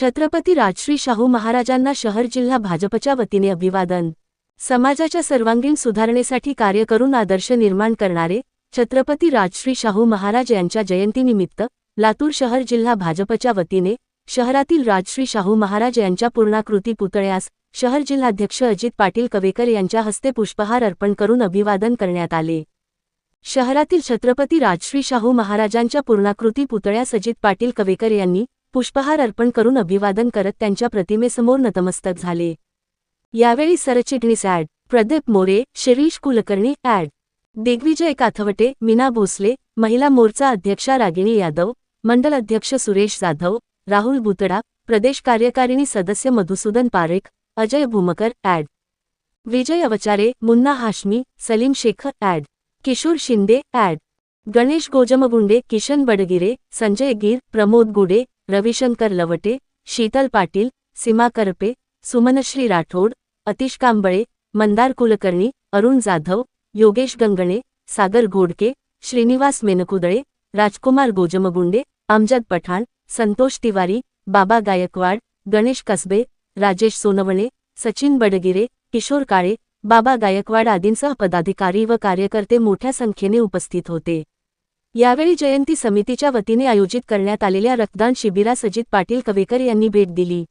छत्रपती राजश्री शाहू महाराजांना शहर जिल्हा भाजपच्या वतीने अभिवादन. समाजाच्या सर्वांगीण सुधारणेसाठी कार्य करून आदर्श निर्माण करणारे छत्रपती राजश्री शाहू महाराज यांच्या जयंतीनिमित्त लातूर शहर जिल्हा भाजपच्या वतीने शहरातील राजश्री शाहू महाराज यांच्या पूर्णाकृती पुतळ्यास शहर जिल्हाध्यक्ष अजित पाटील कवेकर यांच्या हस्ते पुष्पहार अर्पण करून अभिवादन करण्यात आले. शहरातील छत्रपती राजश्री शाहू महाराजांच्या पूर्णाकृती पुतळ्यास अजित पाटील कवेकर यांनी पुष्पहार अर्पण करून अभिवादन करत त्यांच्या प्रतिमेसमोर नतमस्तक झाले. यावेळी सरचिटणीस ॲड प्रदीप मोरे शिरीष कुलकर्णी ॲड. दिग्विजय काथवटे मीना भोसले महिला मोर्चा अध्यक्षा रागिणी यादव मंडल अध्यक्ष सुरेश जाधव राहुल बुतडा प्रदेश कार्यकारिणी सदस्य Madhusudan Parekh Ajay Bhumkar adv. Vijay Awachare Munna Hashmi Salim Shekhar adv. Kishor Shinde adv. Ganesh Gojamgunde Kishan Badgire Sanjay Gir Pramod Gude Ravishankar Lavate Sheetal Patil सीमा करपे सुमनश्री राठोड अतिश कांबळे मंदार कुलकर्णी अरुण जाधव योगेश गंगणे सागर घोडके श्रीनिवास मेनकुदळे राजकुमार गोजमगुंडे अमजद पठाण संतोष तिवारी बाबा गायकवाड गणेश कसबे राजेश सोनवणे सचिन बडगिरे किशोर काळे बाबा गायकवाड आदींसह पदाधिकारी व कार्यकर्ते मोठ्या संख्येने उपस्थित होते. यावेळी जयंती समितीच्या वतीने आयोजित करण्यात आलेल्या रक्तदान शिबिरास अजित पाटील कवेकर यांनी भेट दिली.